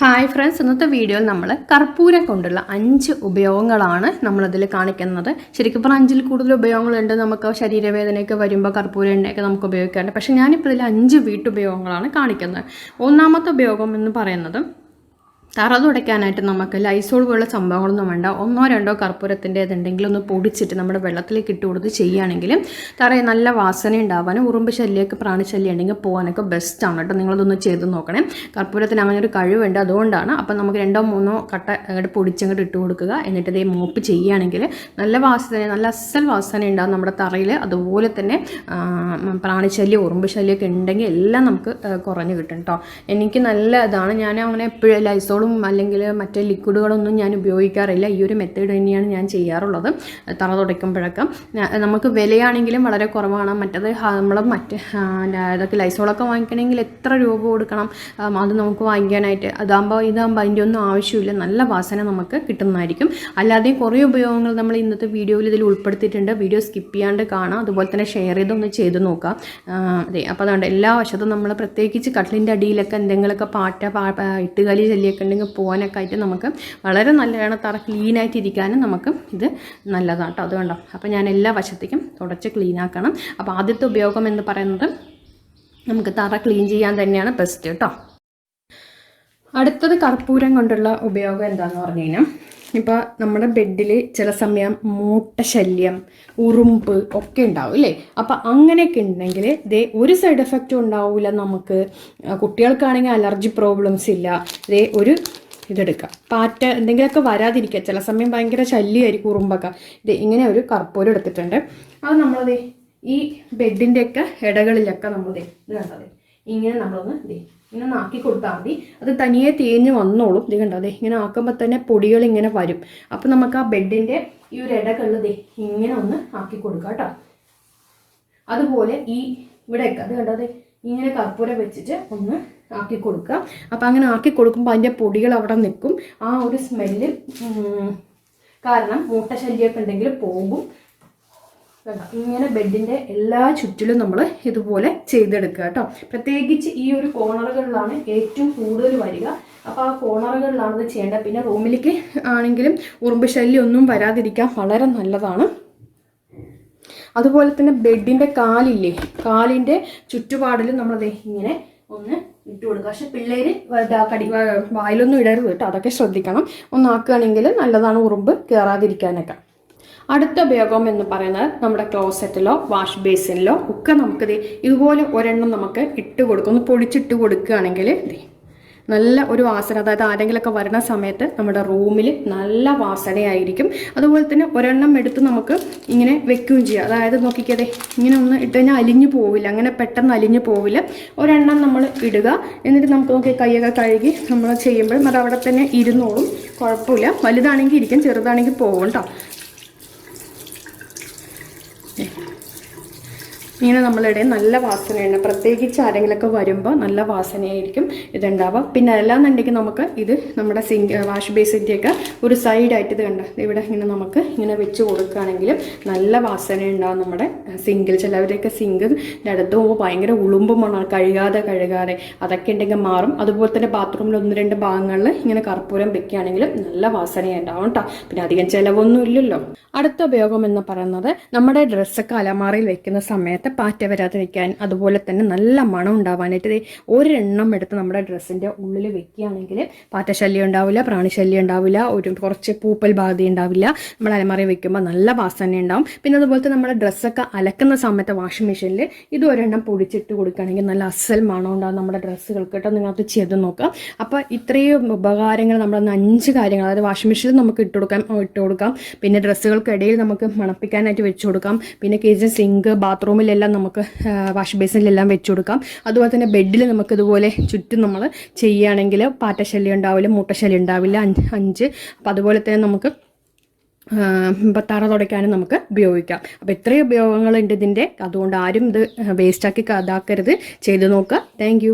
Hi friends ഇന്നത്തെ വീഡിയോയിൽ നമ്മൾ കർപ്പൂരം കൊണ്ടുള്ള അഞ്ച് ഉപയോഗങ്ങളാണ് നമ്മളതിൽ കാണിക്കുന്നത്. ശരിക്കും പറഞ്ഞാൽ അഞ്ചിൽ കൂടുതൽ ഉപയോഗങ്ങളുണ്ട്. നമുക്ക് ശരീരവേദനയൊക്കെ വരുമ്പോൾ കർപ്പൂരം എണ്ണയൊക്കെ നമുക്ക് ഉപയോഗിക്കാറുണ്ട്. പക്ഷേ ഞാനിപ്പോൾ ഇതിൽ അഞ്ച് വീട്ടുപയോഗങ്ങളാണ് കാണിക്കുന്നത്. ഒന്നാമത്തെ ഉപയോഗം എന്ന് പറയുന്നത് തറ തുടയ്ക്കാനായിട്ട് നമുക്ക് ലൈസോൾ പോലുള്ള സംഭവങ്ങളൊന്നും വേണ്ട. ഒന്നോ രണ്ടോ കർപ്പൂരത്തിന്റെ ഇതുണ്ടെങ്കിൽ ഒന്ന് പൊടിച്ചിട്ട് നമ്മുടെ വെള്ളത്തിലേക്ക് ഇട്ട് കൊടുത്ത് ചെയ്യുകയാണെങ്കിൽ തറയെ നല്ല വാസന ഉണ്ടാവാനും ഉറുമ്പ് ശല്യമൊക്കെ പ്രാണിശല്യം ഉണ്ടെങ്കിൽ പോകാനൊക്കെ ബെസ്റ്റാണ് കേട്ടോ. നിങ്ങളതൊന്ന് ചെയ്ത് നോക്കണേ. കർപ്പൂരത്തിന് അങ്ങനെ ഒരു കഴിവുണ്ട് അതുകൊണ്ടാണ് അപ്പം നമുക്ക് രണ്ടോ മൂന്നോ കട്ട അങ്ങോട്ട് പൊടിച്ചങ്ങോട്ട് ഇട്ട് കൊടുക്കുക. എന്നിട്ട് ഇതേ മോപ്പ് ചെയ്യുകയാണെങ്കിൽ നല്ല വാസന നല്ല അസൽ വാസന ഉണ്ടാവും നമ്മുടെ തറയിൽ. അതുപോലെ തന്നെ പ്രാണിശല്യം ഉറുമ്പ് ശല്യമൊക്കെ ഉണ്ടെങ്കിൽ എല്ലാം നമുക്ക് കുറഞ്ഞു കിട്ടും കേട്ടോ. എനിക്ക് നല്ല ഇതാണ്. ഞാൻ അങ്ങനെ എപ്പോഴും ലൈസോളും അല്ലെങ്കിൽ മറ്റേ ലിക്വിഡുകളൊന്നും ഞാൻ ഉപയോഗിക്കാറില്ല. ഈ ഒരു മെത്തേഡ് തന്നെയാണ് ഞാൻ ചെയ്യാറുള്ളത്. തറ തുടയ്ക്കുമ്പോഴൊക്കെ. നമുക്ക് വിലയാണെങ്കിലും വളരെ കുറവാണ്. മറ്റത് നമ്മൾ മറ്റ് ഇതൊക്കെ ലൈസോളൊക്കെ വാങ്ങിക്കണമെങ്കിൽ എത്ര രൂപ കൊടുക്കണം? അത് നമുക്ക് വാങ്ങിക്കാനായിട്ട്. അതാകുമ്പോൾ ഇതാകുമ്പോൾ അതിന്റെ ഒന്നും ആവശ്യമില്ല. നല്ല വാസന നമുക്ക് കിട്ടുന്നതായിരിക്കും. അല്ലാതെ കുറേ ഉപയോഗങ്ങൾ നമ്മൾ ഇന്നത്തെ വീഡിയോയിൽ ഇതിൽ ഉൾപ്പെടുത്തിയിട്ടുണ്ട്. വീഡിയോ സ്കിപ്പ് ചെയ്യാണ്ട് കാണാം. അതുപോലെ തന്നെ ഷെയർ ചെയ്തൊന്ന് ചെയ്ത് നോക്കാം. അതെ. അപ്പോൾ അതുകൊണ്ട് എല്ലാ വശത്തും നമ്മൾ പ്രത്യേകിച്ച് കട്ടിലിന്റെ അടിയിലൊക്കെ എന്തെങ്കിലുമൊക്കെ പാറ്റ ഇട്ടുകലി ശല്യമൊക്കെ ഉണ്ടെങ്കിൽ പോകാനൊക്കെ ആയിട്ട് നമുക്ക് വളരെ നല്ലതാണ് തറ ക്ലീനായിട്ട് ഇരിക്കാനും നമുക്ക് ഇത് നല്ലതാണ് കേട്ടോ അതുകൊണ്ടോ? അപ്പോൾ ഞാൻ എല്ലാ വശത്തേക്കും തുടച്ച് ക്ലീനാക്കണം അപ്പോൾ ആദ്യത്തെ ഉപയോഗം എന്ന് പറയുന്നത് നമുക്ക് തറ ക്ലീൻ ചെയ്യാൻ തന്നെയാണ് ബെസ്റ്റ് കേട്ടോ അടുത്തത് കർപ്പൂരം കൊണ്ടുള്ള ഉപയോഗം എന്താണെന്ന് പറഞ്ഞു കഴിഞ്ഞാൽ ഇപ്പോൾ നമ്മുടെ ബെഡിൽ ചില സമയം മൂട്ട ശല്യം ഉറുമ്പ് ഒക്കെ ഉണ്ടാവും അല്ലേ അപ്പം അങ്ങനെയൊക്കെ ഉണ്ടെങ്കിൽ ദേ ഒരു സൈഡ് എഫക്റ്റും ഉണ്ടാവില്ല നമുക്ക്. കുട്ടികൾക്കാണെങ്കിൽ അലർജി പ്രോബ്ലംസ് ഇല്ല. ദേ ഒരു ഇതെടുക്കാം. പാറ്റ എന്തെങ്കിലുമൊക്കെ വരാതിരിക്കുക ചില സമയം ഭയങ്കര ശല്യമായിരിക്കും ഉറുമ്പൊക്കെ. ഇത് ഇങ്ങനെ ഒരു കർപ്പൂരം എടുത്തിട്ടുണ്ട്. അത് നമ്മളത് ഈ ബെഡിന്റെയൊക്കെ ഇടകളിലൊക്കെ നമ്മൾ ദേ ഇത് കണ്ടത് ഇങ്ങനെ നമ്മളൊന്ന് ദേ ഇങ്ങനെ ആക്കി കൊടുത്താൽ മതി. അത് തനിയെ തേഞ്ഞ് വന്നോളും. ഇത് കണ്ടോ? അതെ ഇങ്ങനെ ആക്കുമ്പോൾ തന്നെ പൊടികൾ ഇങ്ങനെ വരും. അപ്പം നമുക്ക് ആ ബെഡിന്റെ ഈ ഒരു ഇടകളിൽ ദേ ഇങ്ങനെ ഒന്ന് ആക്കി കൊടുക്കുക കേട്ടോ. അതുപോലെ ഈ ഇവിടെയൊക്കെ അത് കണ്ടോ? ഇങ്ങനെ കർപ്പൂരം വെച്ചിട്ട് ഒന്ന് ആക്കി കൊടുക്കുക അപ്പം അങ്ങനെ ആക്കി കൊടുക്കുമ്പോൾ അതിന്റെ പൊടികൾ അവിടെ നിൽക്കും. ആ ഒരു സ്മെല്ല് കാരണം മൂട്ടശല്യമൊക്കെ ഉണ്ടെങ്കിൽ പോകും? ഇങ്ങനെ ബെഡിന്റെ എല്ലാ ചുറ്റിലും നമ്മൾ ഇതുപോലെ ചെയ്തെടുക്കുക കേട്ടോ. പ്രത്യേകിച്ച് ഈ ഒരു കോണറുകളിലാണ് ഏറ്റവും കൂടുതൽ വരിക. അപ്പോൾ ആ കോണറുകളിലാണ് ഇത് ചെയ്യേണ്ടത്. പിന്നെ റൂമിലേക്ക് ആണെങ്കിലും ഉറുമ്പ് ശല്യം ഒന്നും വരാതിരിക്കാൻ വളരെ നല്ലതാണ്. അതുപോലെ തന്നെ ബെഡിന്റെ കാലില്ലേ കാലിന്റെ ചുറ്റുപാടിലും നമ്മളത് ഇങ്ങനെ ഒന്ന് ഇട്ട് കൊടുക്കുക. പക്ഷെ പിള്ളേര് വ- കടി വായിലൊന്നും ഇടരുത് കേട്ടോ. അതൊക്കെ ശ്രദ്ധിക്കണം. ഒന്നാക്കുകയാണെങ്കിൽ നല്ലതാണ് ഉറുമ്പ് കയറാതിരിക്കാനൊക്കെ അടുത്ത ഉപയോഗം എന്ന് പറയുന്നത് നമ്മുടെ ക്ലോസറ്റിലോ വാഷ് ബേസിനിലോ ഒക്കെ നമുക്കിത് ഇതുപോലെ ഒരെണ്ണം നമുക്ക് ഇട്ട് കൊടുക്കും. ഒന്ന് പൊടിച്ചിട്ട് കൊടുക്കുകയാണെങ്കിൽ നല്ല ഒരു വാസന അതായത് ആരെങ്കിലുമൊക്കെ വരുന്ന സമയത്ത് നമ്മുടെ റൂമിൽ നല്ല വാസനയായിരിക്കും. അതുപോലെ തന്നെ ഒരെണ്ണം എടുത്ത് നമുക്ക് ഇങ്ങനെ വെക്കുകയും ചെയ്യാം. അതായത് നോക്കിക്കതെ ഇങ്ങനെ ഒന്ന് ഇട്ട് കഴിഞ്ഞാൽ അലിഞ്ഞു പോവില്ല. അങ്ങനെ പെട്ടെന്ന് അലിഞ്ഞു പോവില്ല. ഒരെണ്ണം നമ്മൾ ഇടുക. എന്നിട്ട് നമുക്ക് നോക്കി കൈയൊക്കെ കഴുകി നമ്മൾ ചെയ്യുമ്പോഴും അത് അവിടെ തന്നെ ഇരുന്നോളും. കുഴപ്പമില്ല. വലുതാണെങ്കിൽ ഇരിക്കും ചെറുതാണെങ്കിൽ പോകും കേട്ടോ ഇങ്ങനെ നമ്മളിടെ നല്ല വാസനയാണ്. പ്രത്യേകിച്ച് ആരെങ്കിലുമൊക്കെ വരുമ്പോൾ നല്ല വാസനയായിരിക്കും ഇതുണ്ടാവുക. പിന്നെ അല്ലാന്നുണ്ടെങ്കിൽ നമുക്ക് ഇത് നമ്മുടെ സിങ്ക് വാഷ് ബേസിന്റെയൊക്കെ ഒരു സൈഡായിട്ട് ഇത് കണ്ട? ഇവിടെ ഇങ്ങനെ നമുക്ക് ഇങ്ങനെ വെച്ച് കൊടുക്കുകയാണെങ്കിലും നല്ല വാസന ഉണ്ടാവും നമ്മുടെ സിങ്കിൽ ചിലവരെയൊക്കെ സിങ്കിൽ അടുത്ത് പോകുമ്പോൾ ഭയങ്കര ഉളുമ്പ് മണം കഴുകാതെ കഴുകാതെ. അതൊക്കെ ഉണ്ടെങ്കിൽ മാറും. അതുപോലെ തന്നെ ബാത്റൂമിൽ ഒന്ന് രണ്ട് ഭാഗങ്ങളിൽ ഇങ്ങനെ കർപ്പൂരം വെക്കുകയാണെങ്കിലും നല്ല വാസനയുണ്ടാവും കേട്ടോ. പിന്നെ അധികം ചിലവൊന്നും ഇല്ലല്ലോ. അടുത്ത ഉപയോഗം എന്ന് പറയുന്നത് നമ്മുടെ ഡ്രസ്സൊക്കെ അലമാറയിൽ വെക്കുന്ന സമയത്ത് പാറ്റ വരാതിരിക്കാൻ അതുപോലെ തന്നെ നല്ല മണം ഉണ്ടാവാനായിട്ട് ഒരെണ്ണം എടുത്ത് നമ്മുടെ ഡ്രസ്സിന്റെ ഉള്ളിൽ വെക്കുകയാണെങ്കിൽ പാറ്റശല്യം ഉണ്ടാവില്ല പ്രാണിശല്യം ഉണ്ടാവില്ല ഒരു കുറച്ച് പൂപ്പൽ ബാധ ഉണ്ടാവില്ല. നമ്മൾ അലമാറി വെക്കുമ്പോൾ നല്ല വാസന ഉണ്ടാവും. പിന്നെ അതുപോലെ തന്നെ നമ്മുടെ ഡ്രസ്സൊക്കെ അലക്കുന്ന സമയത്ത് വാഷിംഗ് മെഷീനിൽ ഇത് ഒരെണ്ണം പൊടിച്ചിട്ട് കൊടുക്കുകയാണെങ്കിൽ നല്ല അസൽ മണം ഉണ്ടാവും നമ്മുടെ ഡ്രസ്സുകൾക്ക് കേട്ടോ. നിങ്ങൾക്ക് ചെയ്ത് നോക്കാം. അപ്പോൾ ഇത്രയും ഉപകാരങ്ങൾ നമ്മൾ അഞ്ച് കാര്യങ്ങൾ അതായത് വാഷിംഗ് മെഷീനിൽ നമുക്ക് ഇട്ട് കൊടുക്കാം ഇട്ട് കൊടുക്കാം. പിന്നെ ഡ്രസ്സുകൾക്കിടയിൽ നമുക്ക് മണപ്പിക്കാനായിട്ട് വെച്ച് കൊടുക്കാം. പിന്നെ കിച്ചൺ സിങ്ക് ബാത്റൂമിലെല്ലാം നമുക്ക് വാഷ് ബേസിനിലെല്ലാം വെച്ച് കൊടുക്കാം. അതുപോലെ തന്നെ ബെഡിൽ നമുക്ക് ഇതുപോലെ ചുറ്റും നമ്മൾ ചെയ്യുകയാണെങ്കിൽ പാറ്റശല്യം ഉണ്ടാവില്ല മൂട്ടശല്യം ഉണ്ടാവില്ല അഞ്ച് അഞ്ച്. അപ്പോൾ അതുപോലെ തന്നെ നമുക്ക് തറ തുടയ്ക്കാനും നമുക്ക് ഉപയോഗിക്കാം. അപ്പോൾ ഇത്രയും ഉപയോഗങ്ങളുണ്ട് ഇതിന്റെ. അതുകൊണ്ട് ആരും ഇത് വേസ്റ്റാക്കി ഇതാക്കരുത്. ചെയ്ത് നോക്കുക. താങ്ക്